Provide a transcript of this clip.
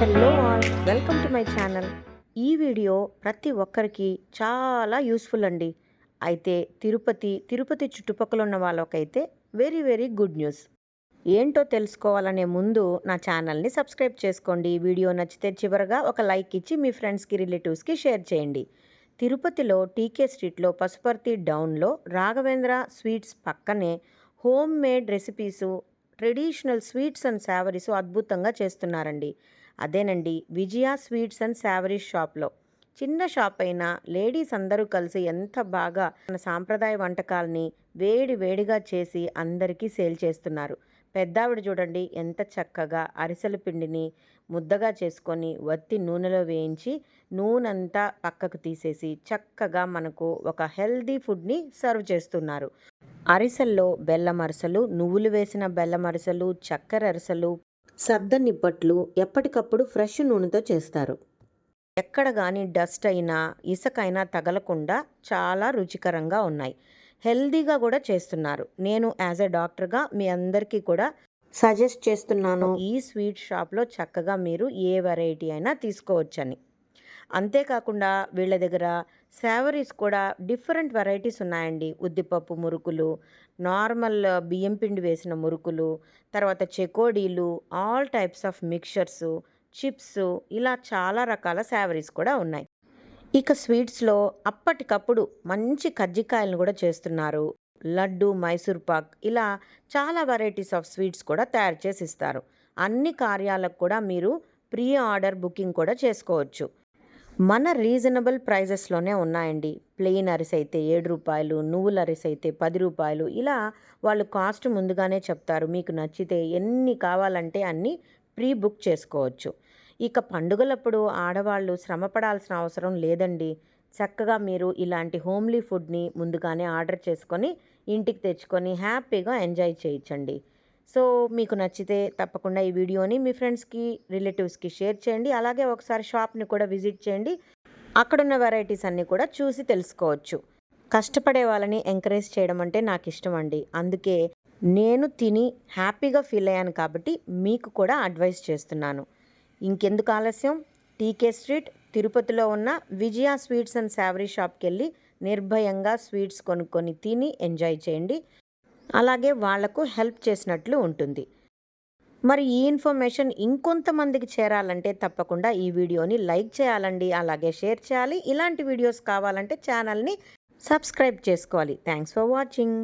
Hello welcome to my channel. ఈ video ప్రతి ఒక్కరికి చాలా యూస్ఫుల్ అండి. అయితే తిరుపతి తిరుపతి చుట్టుపక్కల ఉన్న వాళ్ళకైతే వెరీ వెరీ గుడ్ న్యూస్. ఏంటో తెలుసుకోవాలనే ముందు నా ఛానల్ని సబ్స్క్రైబ్ చేసుకోండి. వీడియో నచ్చితే చివరగా ఒక లైక్ ఇచ్చి మీ ఫ్రెండ్స్కి రిలేటివ్స్కి షేర్ చేయండి. తిరుపతిలో టీకే స్ట్రీట్లో పసుపర్తి డౌన్లో రాఘవేంద్ర స్వీట్స్ పక్కనే home made recipes traditional sweets and savouries అద్భుతంగా చేస్తున్నారండి. అదేనండి. విజయ స్వీట్స్ అండ్ శావరీస్ షాప్లో. చిన్న షాప్ అయినా లేడీస్ అందరూ కలిసి ఎంత బాగా మన సాంప్రదాయ వంటకాలని వేడి వేడిగా చేసి అందరికీ సేల్ చేస్తున్నారు. పెద్దావిడ చూడండి ఎంత చక్కగా అరిసెల పిండిని ముద్దగా చేసుకొని వత్తి నూనెలో వేయించి నూనెంతా పక్కకు తీసేసి చక్కగా మనకు ఒక హెల్దీ ఫుడ్ని సర్వ్ చేస్తున్నారు. అరిసెల్లో బెల్లం అరిసెలు నువ్వులు వేసిన బెల్లం అరిసెలు చక్కెర అరిసెలు సబ్ద నిప్పట్లు ఎప్పటికప్పుడు ఫ్రెష్ నూనెతో చేస్తారు. ఎక్కడ కానీ డస్ట్ అయినా ఇసుకైనా తగలకుండా చాలా రుచికరంగా ఉన్నాయి. హెల్దీగా కూడా చేస్తున్నారు. నేను యాజ్ ఎ డాక్టర్గా మీ అందరికీ కూడా సజెస్ట్ చేస్తున్నాను. ఈ స్వీట్ షాప్లో చక్కగా మీరు ఏ వెరైటీ అయినా తీసుకోవచ్చని. అంతేకాకుండా వీళ్ళ దగ్గర శావరీస్ కూడా డిఫరెంట్ వెరైటీస్ ఉన్నాయండి. ఉద్దిపప్పు మురుకులు నార్మల్ బియ్యం పిండి వేసిన మురుకులు తర్వాత చెకోడీలు all types of mixtures chips ఇలా చాలా రకాల శావరీస్ కూడా ఉన్నాయి. ఇక స్వీట్స్లో అప్పటికప్పుడు మంచి కజ్జికాయలను కూడా చేస్తున్నారు. లడ్డు మైసూర్ పాక్ ఇలా చాలా వెరైటీస్ ఆఫ్ స్వీట్స్ కూడా తయారు చేసి ఇస్తారు. అన్ని కార్యాలకు కూడా మీరు ప్రీ ఆర్డర్ బుకింగ్ కూడా చేసుకోవచ్చు. మన రీజనబుల్ ప్రైజెస్లోనే ఉన్నాయండి. ప్లెయిన్ అరిసి అయితే ఏడు రూపాయలు నువ్వుల అరిసి అయితే పది రూపాయలు. ఇలా వాళ్ళు కాస్ట్ ముందుగానే చెప్తారు. మీకు నచ్చితే ఎన్ని కావాలంటే అన్నీ ప్రీ బుక్ చేసుకోవచ్చు. ఇక పండుగలప్పుడు ఆడవాళ్ళు శ్రమ పడాల్సిన అవసరం లేదండి. చక్కగా మీరు ఇలాంటి హోమ్లీ ఫుడ్ని ముందుగానే ఆర్డర్ చేసుకొని ఇంటికి తెచ్చుకొని హ్యాపీగా ఎంజాయ్ చేయించండి సో మీకు నచ్చితే తప్పకుండా ఈ వీడియోని మీ ఫ్రెండ్స్కి రిలేటివ్స్కి షేర్ చేయండి. అలాగే ఒకసారి షాప్ని కూడా విజిట్ చేయండి. అక్కడున్న వెరైటీస్ అన్నీ కూడా చూసి తెలుసుకోవచ్చు. కష్టపడే వాళ్ళని ఎంకరేజ్ చేయడం అంటే నాకు ఇష్టం అండి. అందుకే నేను తిని హ్యాపీగా ఫీల్ అయ్యాను కాబట్టి మీకు కూడా అడ్వైస్ చేస్తున్నాను. ఇంకెందుకు ఆలస్యం? టీకే స్ట్రీట్ తిరుపతిలో ఉన్న విజయ స్వీట్స్ అండ్ శావరీ షాప్కి వెళ్ళి నిర్భయంగా స్వీట్స్ కొనుక్కొని తిని ఎంజాయ్ చేయండి. అలాగే వాళ్ళకు హెల్ప్ చేసినట్లు ఉంటుంది. మరి ఈ ఇన్ఫర్మేషన్ ఇంకొంతమందికి చేరాలంటే తప్పకుండా ఈ వీడియోని లైక్ చేయాలండి అలాగే షేర్ చేయాలి. ఇలాంటి వీడియోస్ కావాలంటే ఛానల్ని సబ్స్క్రైబ్ చేసుకోవాలి. Thanks for watching.